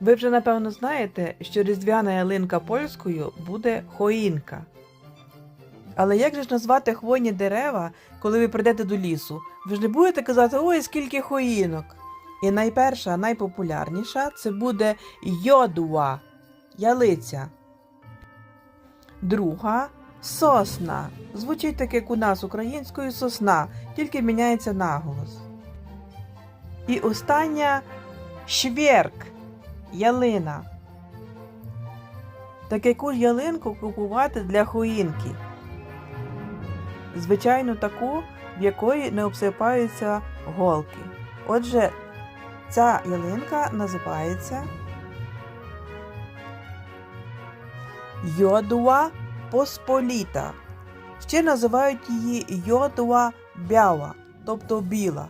Ви вже напевно знаєте, що різдвяна ялинка польською буде хоїнка. Але як же ж назвати хвойні дерева, коли ви прийдете до лісу? Ви ж не будете казати, ой, скільки хоїнок. І найперша, найпопулярніша це буде йодуа, ялиця. Друга сосна. Звучить так, як у нас українською сосна, тільки міняється наголос. І остання швєрк, ялина. Так яку ж ялинку купувати для хоїнки? Звичайно, таку, в якої не обсипаються голки. Отже, ця ялинка називається Йодуа Посполіта. Ще називають її Йодуа Бява, тобто біла.